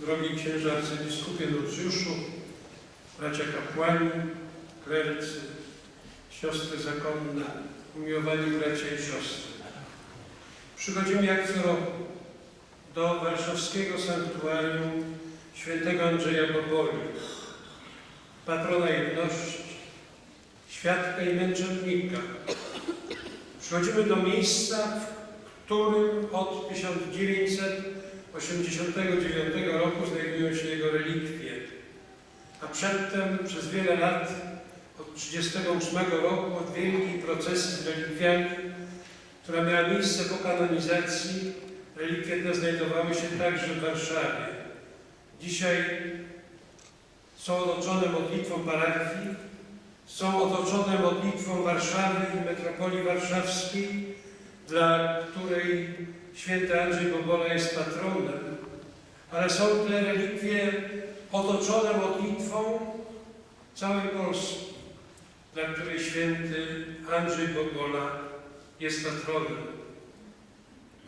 drogi księża arcybiskupie Nucjuszu, bracia kapłani, klerycy, siostry zakonne, umiłowani bracia i siostry. Przychodzimy jak co roku do warszawskiego sanktuarium świętego Andrzeja Boboli, patrona jedności, świadka i męczennika. Przychodzimy do miejsca, w którym od 1989 roku znajdują się jego relikwie, a przedtem przez wiele lat, od 1938 roku, od wielkiej procesji z relikwiami, która miała miejsce po kanonizacji, relikwie te znajdowały się także w Warszawie. Dzisiaj są otoczone modlitwą parafii, są otoczone modlitwą Warszawy i metropolii warszawskiej, dla której święty Andrzej Bobola jest patronem, ale są te relikwie otoczone modlitwą całej Polski, dla której święty Andrzej Bobola jest patronem.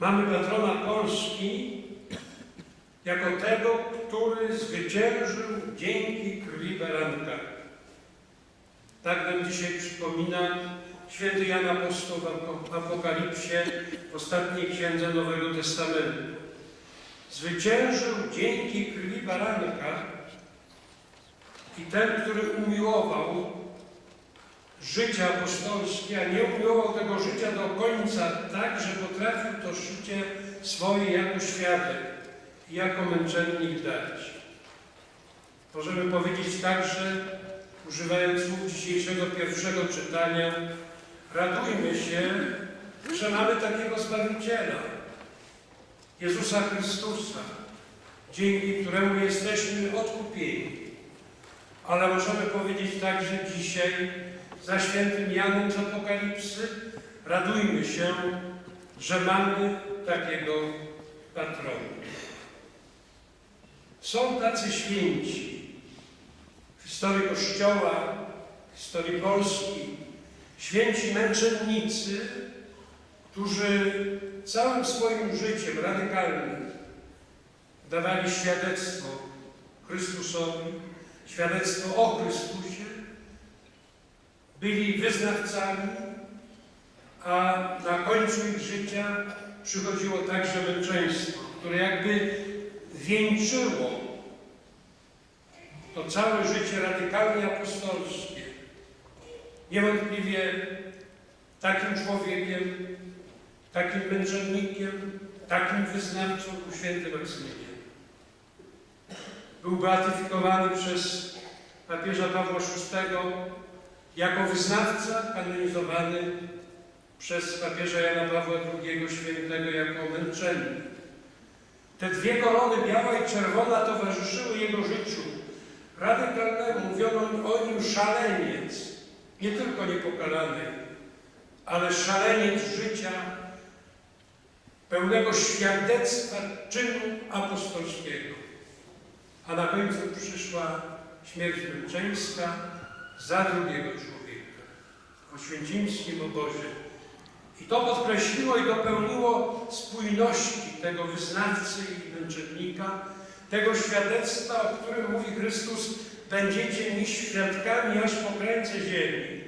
Mamy patrona Polski jako tego, który zwyciężył dzięki krwi baranka. Tak nam dzisiaj przypomina święty Jan Apostoł w Ap- Apokalipsie, w ostatniej księdze Nowego Testamentu. Zwyciężył dzięki krwi baranka i ten, który umiłował życie apostolskie, a nie umiłował tego życia do końca tak, że potrafił to życie swoje jako świadek i jako męczennik dać. Możemy powiedzieć także, używając słów dzisiejszego pierwszego czytania, radujmy się, że mamy takiego Zbawiciela, Jezusa Chrystusa, dzięki któremu jesteśmy odkupieni. Ale możemy powiedzieć także dzisiaj, za świętym Janem z Apokalipsy, radujmy się, że mamy takiego patrona. Są tacy święci w historii Kościoła, w historii Polski, święci męczennicy, którzy całym swoim życiem radykalnym dawali świadectwo Chrystusowi, świadectwo o Chrystusie, byli wyznawcami, a na końcu ich życia przychodziło także męczeństwo, które jakby wieńczyło to całe życie radykalnie apostolskie. Niewątpliwie takim człowiekiem, takim męczennikiem, takim wyznawcą był święty Maksymilian. Był beatyfikowany przez papieża Pawła VI jako wyznawca, kanonizowany przez papieża Jana Pawła II świętego jako męczennik. Te dwie korony, biała i czerwona, towarzyszyły jego życiu radykalnemu. Mówiono o nim szaleniec, nie tylko niepokalany, ale szaleniec życia pełnego świadectwa czynu apostolskiego. A na końcu przyszła śmierć męczeńska za drugiego człowieka w oświęcimskim obozie. I to podkreśliło i dopełniło spójności tego wyznawcy i męczennika, tego świadectwa, o którym mówi Chrystus, będziecie mi świadkami aż po krańce ziemi,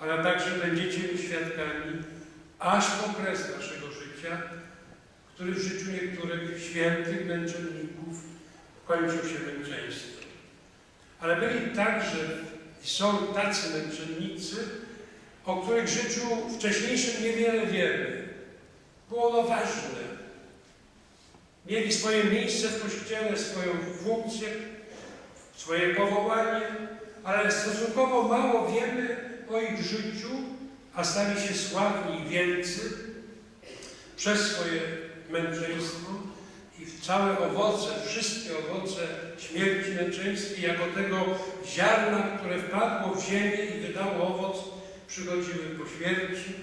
ale także będziecie mi świadkami aż po kres naszego życia, który w życiu niektórych świętych męczenników kończył się męczeństwem. Ale byli także i są tacy męczennicy, o których życiu wcześniejszym niewiele wiemy. Było ono ważne. Mieli swoje miejsce w Kościele, swoją funkcję, swoje powołanie, ale stosunkowo mało wiemy o ich życiu, a stali się sławni i wielcy przez swoje męczeństwo i w całe owoce, wszystkie owoce śmierci męczeńskiej, jako tego ziarna, które wpadło w ziemię i wydało owoc, przychodziły po śmierci,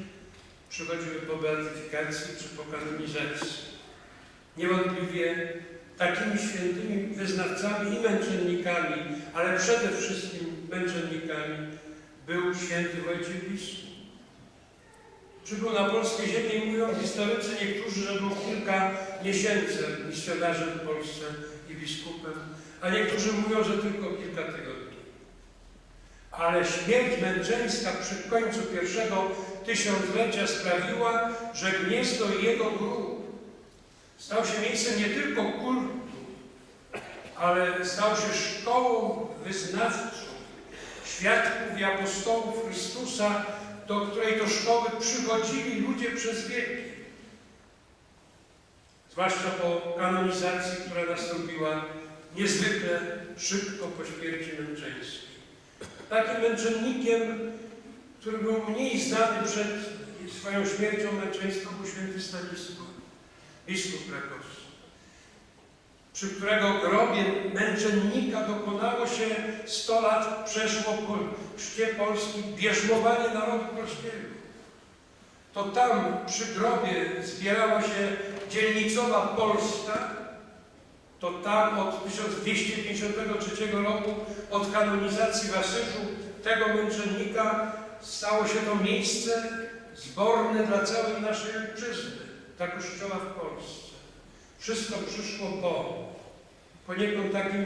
przychodziły po beatyfikacji czy po kanonizacji. Niewątpliwie takimi świętymi wyznawcami i męczennikami, ale przede wszystkim męczennikami był święty Wojciech Wiśni. Przybył na polskie ziemię i mówią historycy niektórzy, że był kilka miesięcy misjonarzem w Polsce i biskupem, a niektórzy mówią, że tylko kilka tygodni. Ale śmierć męczeńska przy końcu pierwszego tysiąclecia sprawiła, że gniezdo jego grup stał się miejscem nie tylko kultu, ale stał się szkołą wyznawczą świadków i apostołów Chrystusa, do której to szkoły przychodzili ludzie przez wieki. Zwłaszcza po kanonizacji, która nastąpiła niezwykle szybko po śmierci męczeńskiej. Takim męczennikiem, który był mniej znany przed swoją śmiercią męczeńską, był święty Stanisław, biskup krakowski, przy którego grobie męczennika dokonało się 100 lat przeszło po chrzcie Polski bierzmowanie narodu polskiego. To tam przy grobie zbierała się dzielnicowa Polska, to tam od 1253 roku, od kanonizacji w Asyżu tego męczennika, stało się to miejsce zborne dla całej naszej ojczyzny, dla Kościoła w Polsce. Wszystko przyszło po. Poniekąd takim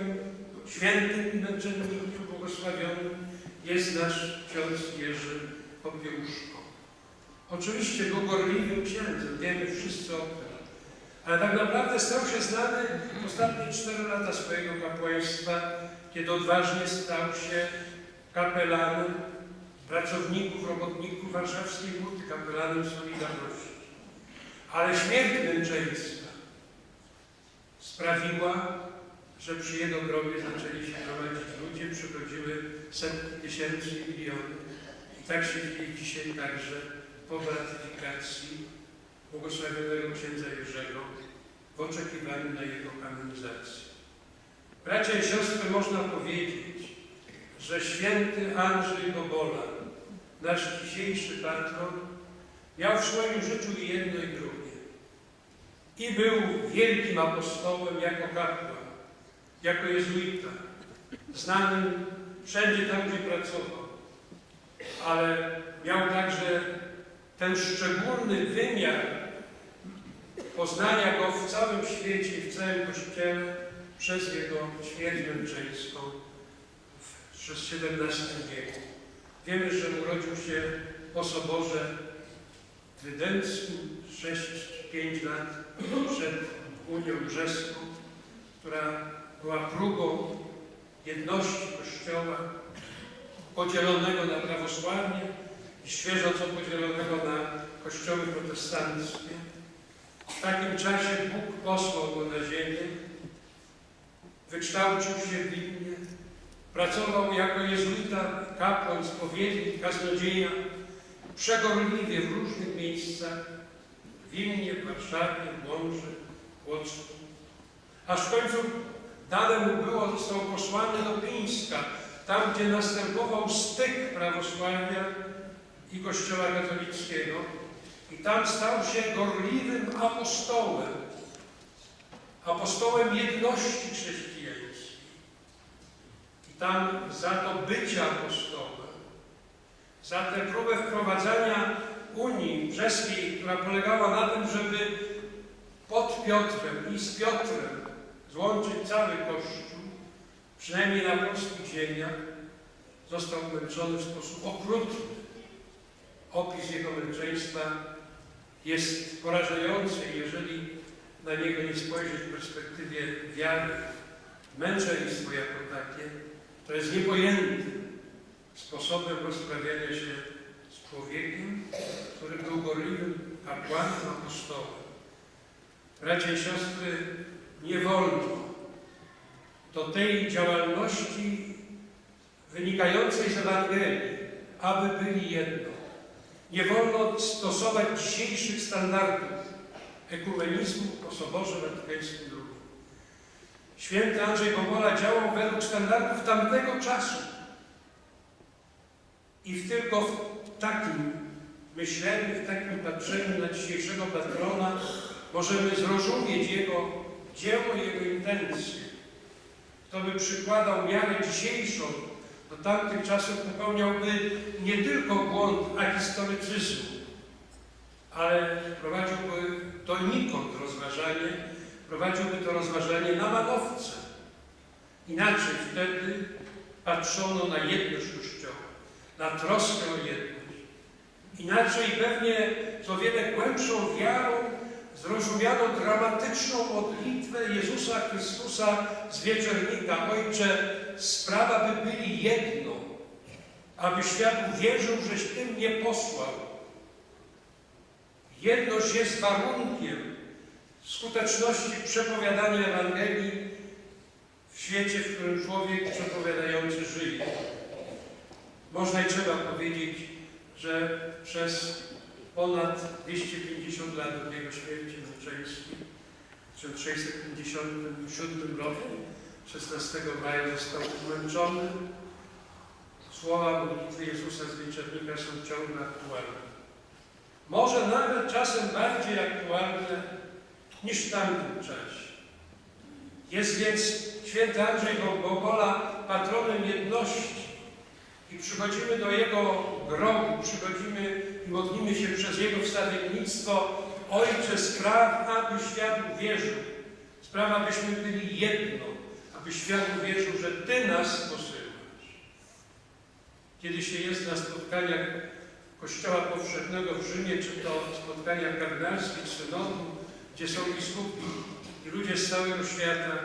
świętym i męczennikiem błogosławionym jest nasz ksiądz Jerzy Popiełuszko. Oczywiście był gorliwym księdzem, wiemy wszyscy o tym. Ale tak naprawdę stał się znany w ostatnie cztery lata swojego kapłaństwa, kiedy odważnie stał się kapelanem pracowników, robotników warszawskiej buty, kapelanem Solidarności. Ale śmierć męczeńska sprawiła, że przy jego grobie zaczęli się gromadzić ludzie, przychodziły setki tysięcy miliony. I tak się dzieje dzisiaj także po beatyfikacji błogosławionego księdza Jerzego w oczekiwaniu na jego kanonizację. Bracia i siostry, można powiedzieć, że święty Andrzej Bobola, nasz dzisiejszy patron, miał w swoim życiu i jedno i drugie. I był wielkim apostołem jako kapłan, jako jezuita, znanym wszędzie tam, gdzie pracował, ale miał także ten szczególny wymiar poznania go w całym świecie w całym Kościele przez jego śmierć męczeńską w XVII wieku. Wiemy, że urodził się po soborze trydenckim 6-5 lat przed Unią Brzeską, która była próbą jedności Kościoła podzielonego na prawosławie i świeżo co podzielonego na kościoły protestanckie. W takim czasie Bóg posłał go na ziemię, wykształcił się w Wilnie, pracował jako jezuita, kapłan, spowiednik, kaznodzieja, przegorliwie w różnych miejscach, w Wilnie, w Warszawie, w Łomży, w Łocku. Aż w końcu dane mu było, został posłany do Pińska, tam gdzie następował styk prawosławia i Kościoła katolickiego i tam stał się gorliwym apostołem, apostołem jedności chrześcijańskiej. I tam za to bycie apostołem, za tę próbę wprowadzania Unii Brzeskiej, która polegała na tym, żeby pod Piotrem i z Piotrem złączyć cały Kościół, przynajmniej na polskich ziemiach, został męczony w sposób okrutny. Opis jego męczeństwa jest porażający, jeżeli na niego nie spojrzeć w perspektywie wiary. Męczeństwo jako takie to jest niepojętym sposobem rozprawiania się z człowiekiem, który był gorliwym kapłanem, apostołem. Bracia i siostry, nie wolno do tej działalności wynikającej z Ewangelii, aby byli jedno. Nie wolno stosować dzisiejszych standardów ekumenizmu po Soborze Watykańskim II. Święty Andrzej Bobola działał według standardów tamtego czasu. I w tylko w takim myśleniu, w takim patrzeniu na dzisiejszego patrona możemy zrozumieć jego dzieło i jego intencje. Kto by przykładał miarę dzisiejszą do tamtych czasów, popełniałby nie tylko błąd ahistorycyzmu, ale prowadziłby donikąd rozważanie, prowadziłby to rozważanie na manowce. Inaczej wtedy patrzono na jedność Kościoła, na troskę o jedność. Inaczej pewnie z o wiele głębszą wiarą zrozumiano dramatyczną modlitwę Jezusa Chrystusa z wieczornika. Ojcze, sprawa by byli jedno, aby świat uwierzył, żeś Ty mnie posłał. Jedność jest warunkiem skuteczności przepowiadania Ewangelii w świecie, w którym człowiek przepowiadający żyje. Można i trzeba powiedzieć, że przez ponad 250 lat od jego śmierci męczeńskiej, w 1657 roku, 16 maja został umęczony. Słowa modlitwy Jezusa z Wieczernika są ciągle aktualne. Może nawet czasem bardziej aktualne niż w tamtym czasie. Jest więc święty Andrzej Bogola patronem jedności i przychodzimy do jego grobu, przychodzimy i modlimy się przez jego wstawiennictwo Ojcze, spraw, aby świat uwierzył. Spraw, abyśmy byli jedno, aby świat uwierzył, że Ty nas posyłasz. Kiedy się jest na spotkaniach Kościoła Powszechnego w Rzymie, czy to spotkaniach kardynalskich, synodu, gdzie są biskupi i ludzie z całego świata,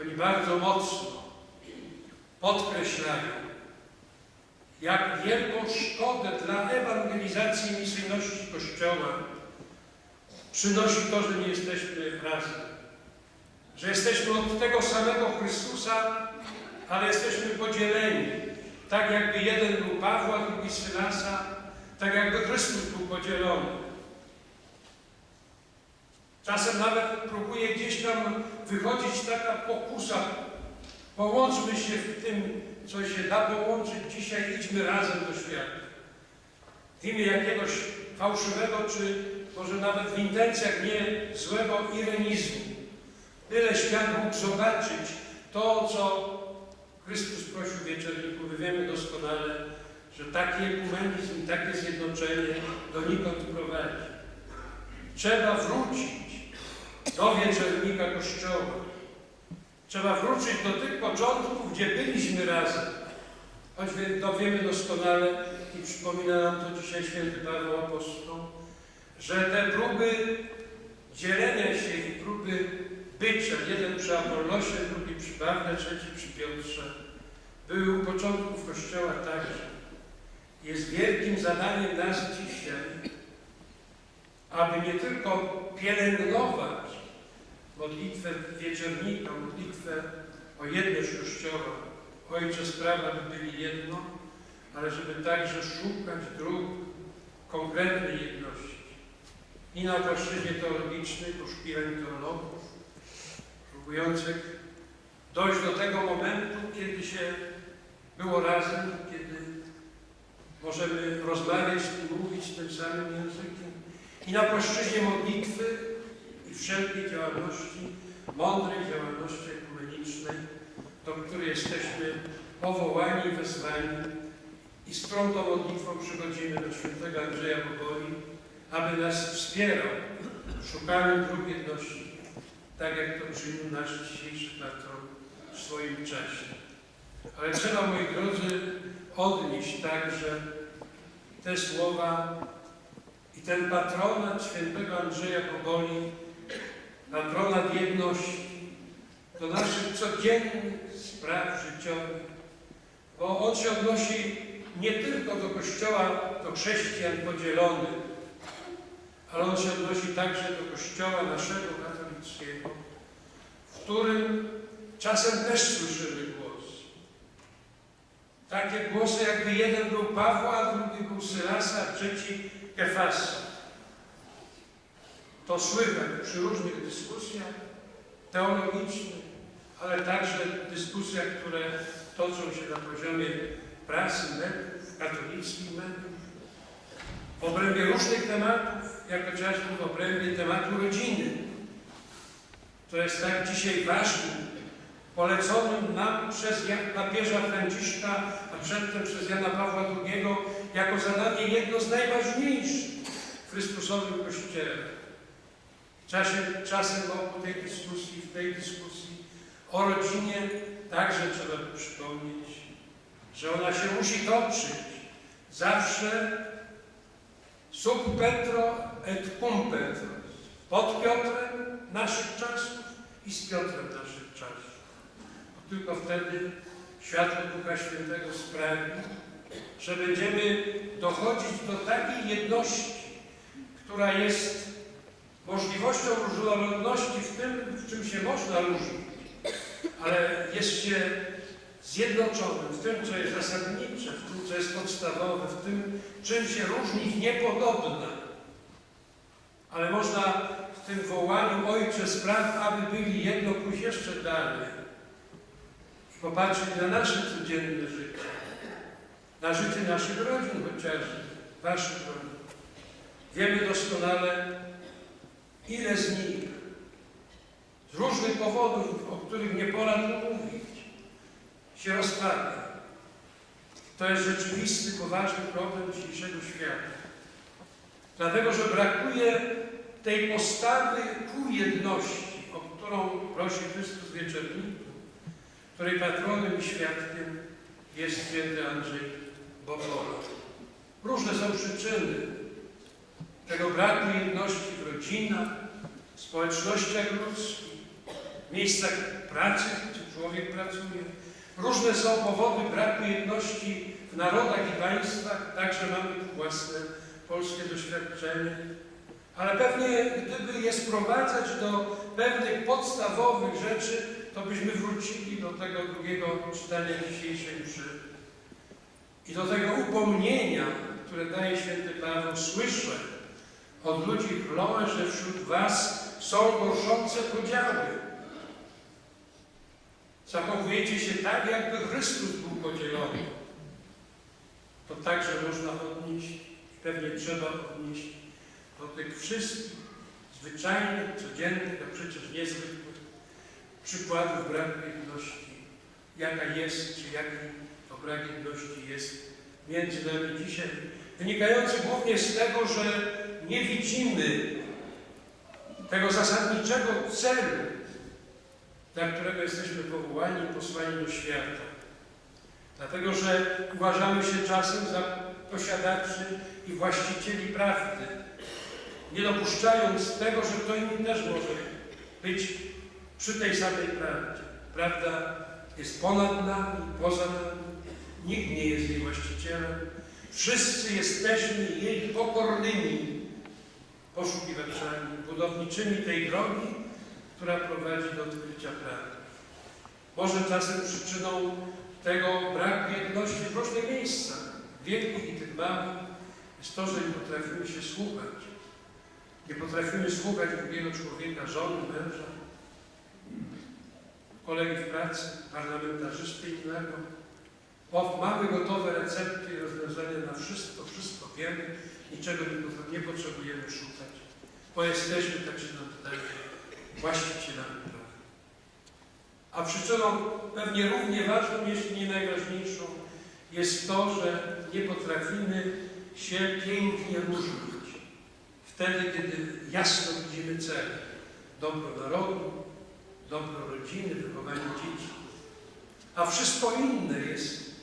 oni bardzo mocno podkreślają, jak wielką szkodę dla ewangelizacji misyjności Kościoła przynosi to, że nie jesteśmy razem. Że jesteśmy od tego samego Chrystusa, ale jesteśmy podzieleni. Tak jakby jeden był Pawła, drugi Sylasa, tak jakby Chrystus był podzielony. Czasem nawet próbuje gdzieś tam wychodzić taka pokusa. Połączmy się w tym, co się da połączyć dzisiaj, idźmy razem do świata. W imię jakiegoś fałszywego, czy może nawet w intencjach nie złego irenizmu. Tyle świat mógł zobaczyć to, co Chrystus prosił w wieczorniku. My wiemy doskonale, że taki ekumenizm, takie zjednoczenie donikąd prowadzi. Trzeba wrócić do wieczornika Kościoła. Trzeba wrócić do tych początków, gdzie byliśmy razem. Choć to wiemy doskonale i przypomina nam to dzisiaj święty Paweł Apostoł, że te próby dzielenia się i próby bycia, jeden przy Apollosie, drugi przy Pawle, trzeci przy Piotrze, były u początków Kościoła także. Jest wielkim zadaniem nas dzisiaj, aby nie tylko pielęgnować modlitwę wieczornika, modlitwę o jedność Kościoła, Ojcze sprawa, by byli jedno, ale żeby także szukać dróg konkretnej jedności. I na płaszczyźnie teologicznej, poszukiwań teologów, próbujących dojść do tego momentu, kiedy się było razem, kiedy możemy rozmawiać i mówić tym samym językiem. I na płaszczyźnie modlitwy wszelkiej działalności, mądrej działalności ekumenicznej, do której jesteśmy powołani i wezwani i z to modlitwą przychodzimy do świętego Andrzeja Bogoli, aby nas wspierał w szukaniu dróg jedności, tak jak to czynił nasz dzisiejszy patron w swoim czasie. Ale trzeba, moi drodzy, odnieść także te słowa i ten patronat świętego Andrzeja Bogoli, patronat jedności, do naszych codziennych spraw życiowych, bo on się odnosi nie tylko do Kościoła, do chrześcijan podzielonych, ale on się odnosi także do Kościoła naszego katolickiego, w którym czasem też słyszymy głos. Takie głosy, jakby jeden był Pawła, drugi był Sylasa, trzeci Kefasa. To słychać przy różnych dyskusjach teologicznych, ale także dyskusjach, które toczą się na poziomie prasy, mediów, katolickich mediów, w obrębie różnych tematów, jak chociażby w obrębie tematu rodziny. To jest tak dzisiaj ważnym, poleconym nam przez papieża Franciszka, a przedtem przez Jana Pawła II, jako zadanie jedno z najważniejszych w Chrystusowym Kościele. Czasie, czasem wokół tej dyskusji, w tej dyskusji o rodzinie także trzeba przypomnieć, że ona się musi toczyć zawsze sub Petro et cum Petro, pod Piotrem naszych czasów i z Piotrem naszych czasów. Bo tylko wtedy światło Ducha Świętego sprawi, że będziemy dochodzić do takiej jedności, która jest możliwością różnorodności w tym, w czym się można różnić, ale jest się zjednoczonym w tym, co jest zasadnicze, w tym, co jest podstawowe, w tym, czym się różnić niepodobna. Ale można w tym wołaniu Ojcze spraw, aby byli jedno, pójść jeszcze dalej popatrzeć na nasze codzienne życie, na życie naszych rodzin chociażby, waszych rodzin. Wiemy doskonale, ile z nich z różnych powodów, o których nie pora tu mówić, się rozpada. To jest rzeczywisty, poważny problem dzisiejszego świata. Dlatego, że brakuje tej postawy ku jedności, o którą prosi Chrystus Wieczerniku, której patronem i świadkiem jest święty Andrzej Bobola. Różne są przyczyny tego braku jedności w rodzinach, w społecznościach ludzkich, w miejscach pracy, gdzie człowiek pracuje. Różne są powody braku jedności w narodach i państwach, także mamy tu własne polskie doświadczenie. Ale pewnie gdyby je sprowadzać do pewnych podstawowych rzeczy, to byśmy wrócili do tego drugiego czytania dzisiejszej mszy i do tego upomnienia, które daje święty Paweł. Słyszę od ludzi chlome, że wśród was są gorszące podziały. Zachowujecie się tak, jakby Chrystus był podzielony. To także można odnieść, pewnie trzeba odnieść do tych wszystkich zwyczajnych, codziennych, a przecież niezwykłych przykładów braku jedności, jaka jest, czy jaki to brak jedności jest między nami dzisiaj, wynikający głównie z tego, że nie widzimy tego zasadniczego celu, dla którego jesteśmy powołani i posłani do świata. Dlatego, że uważamy się czasem za posiadaczy i właścicieli prawdy, nie dopuszczając tego, że kto inny też może być przy tej samej prawdzie. Prawda jest ponad nami, poza nami. Nikt nie jest jej właścicielem. Wszyscy jesteśmy jej pokornymi poszukiwaczami, budowniczymi tej drogi, która prowadzi do odkrycia prawdy. Może czasem przyczyną tego braku jedności w różnych miejscach, wielkich i tych małych, jest to, że nie potrafimy się słuchać. Nie potrafimy słuchać drugiego człowieka, żony, męża, kolegi w pracy, parlamentarzysty innego. Mamy gotowe recepty i rozwiązania na wszystko, wszystko wiemy, niczego nie, potrzebujemy szukać, bo jesteśmy, tak się nam wydaje, właścicielami prawa. A przyczyną pewnie równie ważną, jeśli nie najważniejszą, jest to, że nie potrafimy się pięknie różnić. Wtedy, kiedy jasno widzimy cel. Dobro narodu, dobro rodziny, wychowanie dzieci. A wszystko inne jest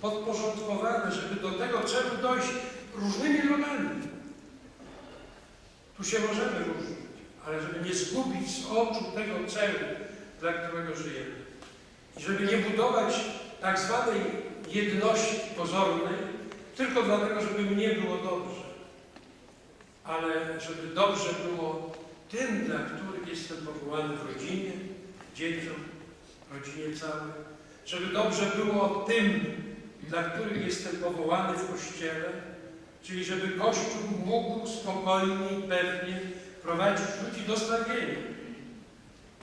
podporządkowane, żeby do tego celu dojść różnymi drogami. Tu się możemy różnić, ale żeby nie zgubić z oczu tego celu, dla którego żyjemy. I żeby nie budować tak zwanej jedności pozornej, tylko dlatego, żeby mnie było dobrze. Ale żeby dobrze było tym, dla których jestem powołany w rodzinie, dzieciom, rodzinie całej. Żeby dobrze było tym, dla których jestem powołany w Kościele, czyli żeby Kościół mógł spokojnie i pewnie prowadzić ludzi do zbawienia.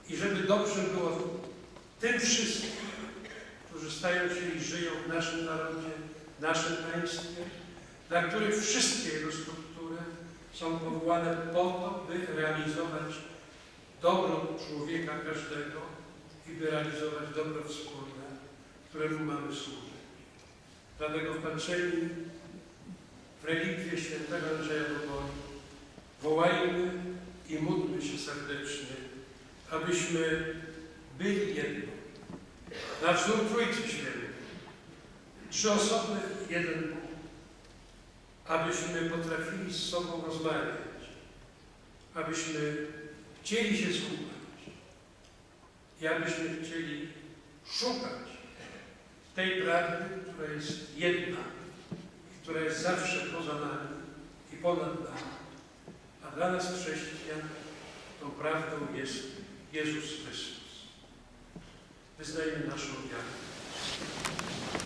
I żeby dobrze było tym wszystkim, którzy stają się i żyją w naszym narodzie, w naszym państwie, dla których wszystkie jego struktury są powołane po to, by realizować dobro człowieka każdego i by realizować dobro wspólne, któremu mamy służyć. Dlatego w relikwie świętego Andrzeja Boboli wołajmy i módlmy się serdecznie, abyśmy byli jedno. Na wzór Trójcy Świętej. Trzy osoby, jeden Bóg. Abyśmy potrafili z sobą rozmawiać. Abyśmy chcieli się słuchać. I abyśmy chcieli szukać tej prawdy, która jest jedna która jest zawsze poza nami i ponad nami. A dla nas chrześcijan tą prawdą jest Jezus Chrystus. Wyznajmy naszą wiarę.